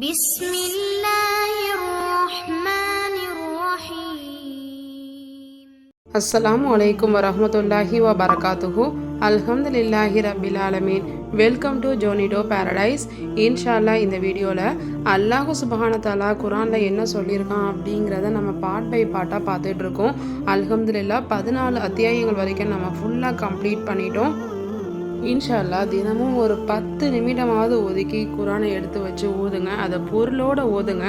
بسم الله الرحمن الرحيم அஸ்ஸலாமு அலைக்கும் வரஹ்மத்துல்லாஹி வ பரகாத்துஹு அல்ஹம்துலில்லாஹி ரபில் ஆலமீன் வெல்கம் டு ஜோனிடோ பேரடைஸ் இன்ஷால்லா இந்த வீடியோவில் அல்லாஹு சுபஹான தாலா குரானில் என்ன சொல்லியிருக்கான் அப்படிங்கிறத நம்ம பார்ட் பை பார்ட்டாக பார்த்துட்டு இருக்கோம் அல்ஹம்துலில்லா பதினாலு அத்தியாயங்கள் வரைக்கும் நம்ம ஃபுல்லாக கம்ப்ளீட் பண்ணிட்டோம் இன்ஷால்லா தினமும் ஒரு பத்து நிமிடமாவது ஒதுக்கி குரானை எடுத்து வச்சு ஓதுங்க. அதை பொருளோட ஓதுங்க.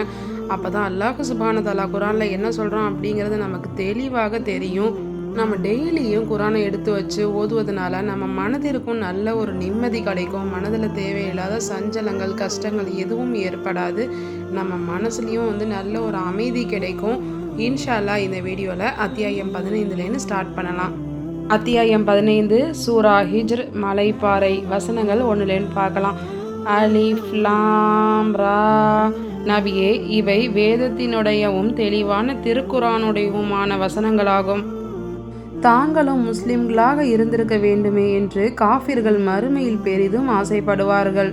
அப்போ தான் அல்லாஹு சுபான தலா குரானில் என்ன சொல்கிறோம் அப்படிங்கிறது நமக்கு தெளிவாக தெரியும். நம்ம டெய்லியும் குரானை எடுத்து வச்சு ஓதுவதனால நம்ம மனதிற்கும் நல்ல ஒரு நிம்மதி கிடைக்கும். மனதில் தேவையில்லாத சஞ்சலங்கள் கஷ்டங்கள் எதுவும் ஏற்படாது. நம்ம மனசுலேயும் வந்து நல்ல ஒரு அமைதி கிடைக்கும். இன்ஷால்லா இந்த வீடியோவில் அத்தியாயம் பதினைந்துலேருந்து ஸ்டார்ட் பண்ணலாம். அத்தியாயம் பதினைந்து சூரா ஹிஜ்ர் மலைப்பாறை வசனங்கள் ஒன்றுலேன்னு பார்க்கலாம். அலிஃப்லாம் ரா. நபியே இவை வேதத்தினுடையவும் தெளிவான திருக்குரானுடையவுமான வசனங்களாகும். தாங்களும் முஸ்லிம்களாக இருந்திருக்க வேண்டுமே என்று காஃபிர்கள் மறுமையில் பெரிதும் ஆசைப்படுவார்கள்.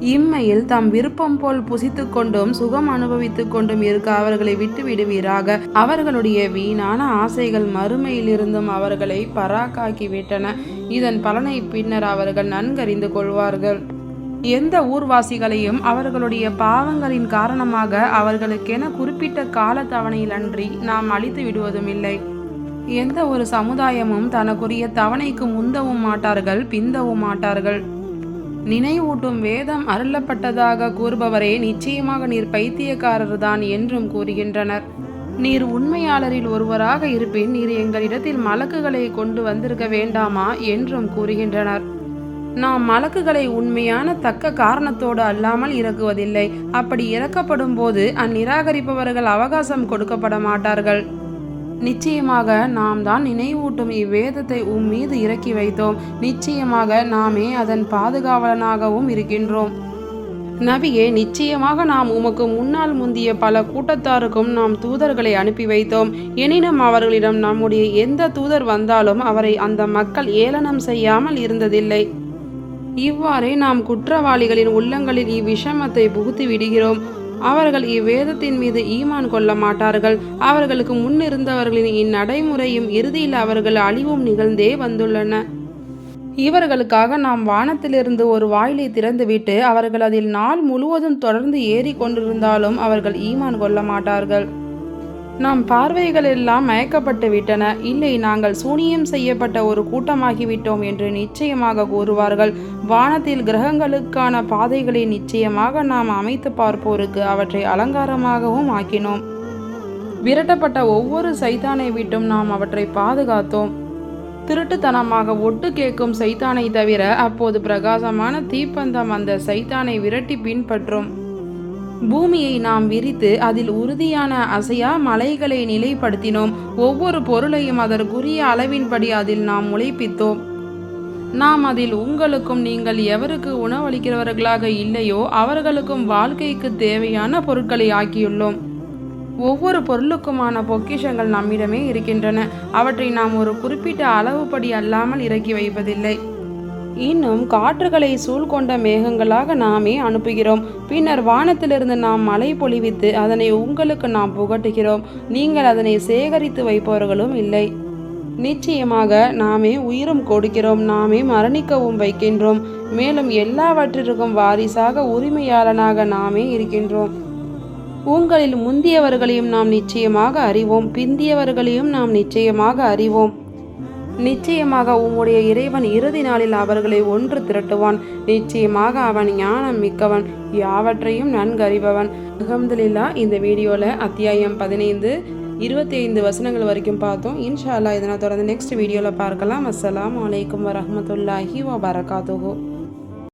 இம்மையில் தம் விருப்பம் போல் புசித்து கொண்டும் சுகம் அனுபவித்துக் கொண்டும் இருக்க அவர்களை விட்டு விடுவீராக. அவர்களுடைய வீணான ஆசைகள் மறுமையில் இருந்தும் அவர்களை பராக்காக்கி விட்டன. இதன் பலனை பின்னர் அவர்கள் நன்கறிந்து கொள்வார்கள். எந்த ஊர்வாசிகளையும் அவர்களுடைய பாவங்களின் காரணமாக அவர்களுக்கென குறிப்பிட்ட கால தவணையிலன்றி நாம் அழித்து விடுவதும் இல்லை எந்த ஒரு சமுதாயமும் தனக்குரிய தவணைக்கு முந்தவும் மாட்டார்கள் பிந்தவும் மாட்டார்கள். நினைவூட்டும் வேதம் அருளப்பட்டதாக கூறுபவரே நிச்சயமாக நீர் பைத்தியக்காரர் தான் என்றும் கூறுகின்றனர். நீர் உண்மையாளரில் ஒருவராக இருப்பின் நீர் எங்களிடத்தில் மலக்குகளை கொண்டு வந்திருக்க வேண்டாமா என்றும் கூறுகின்றனர். நாம் மலக்குகளை உண்மையான தக்க காரணத்தோடு அல்லாமல் இறக்குவதில்லை. அப்படி இறக்கப்படும் போது அந்நிராகரிப்பவர்கள் அவகாசம் கொடுக்கப்பட மாட்டார்கள் நிச்சயமாக நாம் தான் நினைவூட்டும் இவ்வேதத்தை உம் மீது இறக்கி வைத்தோம். நிச்சயமாக நாமே அதன் பாதுகாவலனாகவும் இருக்கின்றோம். நபியே நிச்சயமாக நாம் உமக்கு முன்னால் முந்திய பல கூட்டத்தாருக்கும் நாம் தூதர்களை அனுப்பி வைத்தோம். எனினும் அவர்களிடம் நம்முடைய எந்த தூதர் வந்தாலும் அவரை அந்த மக்கள் ஏளனம் செய்யாமல் இருந்ததில்லை. இவ்வாறே நாம் குற்றவாளிகளின் உள்ளங்களில் இவ்விஷமத்தை புகுத்தி விடுகிறோம். அவர்கள் இவ்வேதத்தின் மீது ஈமான் கொள்ள மாட்டார்கள். அவர்களுக்கு முன்னிருந்தவர்களின் இந்நடைமுறையும் இறுதியில் அவர்கள் அழிவும் நிகழ்ந்தே வந்துள்ளன. இவர்களுக்காக நாம் வானத்திலிருந்து ஒரு வாயிலை திறந்துவிட்டு அவர்கள் அதில் நாள் முழுவதும் தொடர்ந்து ஏறி கொண்டிருந்தாலும் அவர்கள் ஈமான் கொள்ள மாட்டார்கள். நம் பார்வைகள் எல்லாம் மயக்கப்பட்டு விட்டன. இல்லை நாங்கள் சூனியம் செய்யப்பட்ட ஒரு கூட்டமாகிவிட்டோம் என்று நிச்சயமாக கூறுவார்கள். வானத்தில் கிரகங்களுக்கான பாதைகளை நிச்சயமாக நாம் அமைத்து பார்ப்போருக்கு அவற்றை அலங்காரமாகவும் ஆக்கினோம். விரட்டப்பட்ட ஒவ்வொரு சைத்தானை விட்டும் நாம் அவற்றை பாதுகாத்தோம். திருட்டுத்தனமாக ஒட்டு கேட்கும் சைத்தானை தவிர அப்போது பிரகாசமான தீப்பந்தம் அந்த சைத்தானை விரட்டி பின்பற்றும். பூமியை நாம் விரித்து அதில் உறுதியான அசையா மலைகளை நிலைப்படுத்தினோம். ஒவ்வொரு பொருளையும் அதற்குரிய அளவின்படி அதில் நாம் முளைப்பித்தோம். நாம் அதில் உங்களுக்கும் நீங்கள் எவருக்கு உணவளிக்கிறவர்களாக இல்லையோ அவர்களுக்கும் வாழ்க்கைக்கு தேவையான பொருட்களை ஆக்கியுள்ளோம். ஒவ்வொரு பொருளுக்குமான பொக்கிஷங்கள் நம்மிடமே இருக்கின்றன. அவற்றை நாம் ஒரு குறிப்பிட்ட அளவுப்படி அல்லாமல் இறக்கி வைப்பதில்லை. இன்னும் காற்றுகளை சூழ்கொண்ட மேகங்களாக நாமே அனுப்புகிறோம். பின்னர் வானத்திலிருந்து நாம் மழை பொழிவித்து அதனை உங்களுக்கு நாம் புகட்டுகிறோம். நீங்கள் அதனை சேகரித்து வைப்பவர்களும் இல்லை. நிச்சயமாக நாமே உயிரும் கொடுக்கிறோம். நாமே மரணிக்கவும் வைக்கின்றோம். மேலும் எல்லாவற்றிற்கும் வாரிசாக உரிமையாளனாக நாமே இருக்கின்றோம். உங்களில் முந்தியவர்களையும் நாம் நிச்சயமாக அறிவோம். பிந்தியவர்களையும் நாம் நிச்சயமாக அறிவோம். நிச்சயமாக உம்முடைய இறைவன் இறுதி நாளில் அவர்களை ஒன்று திரட்டுவான். நிச்சயமாக அவன் ஞானம் மிக்கவன் யாவற்றையும் நன்கறிபவன். அகமதுல்லா இந்த வீடியோவில் அத்தியாயம் பதினைந்து இருபத்தி ஐந்து வசனங்கள் வரைக்கும் பார்த்தோம். இன்ஷா அல்லா இதனை தொடர்ந்து நெக்ஸ்ட் வீடியோவில் பார்க்கலாம். அஸ்லாம் வலைக்கம் வரமத்துல்லாஹி வ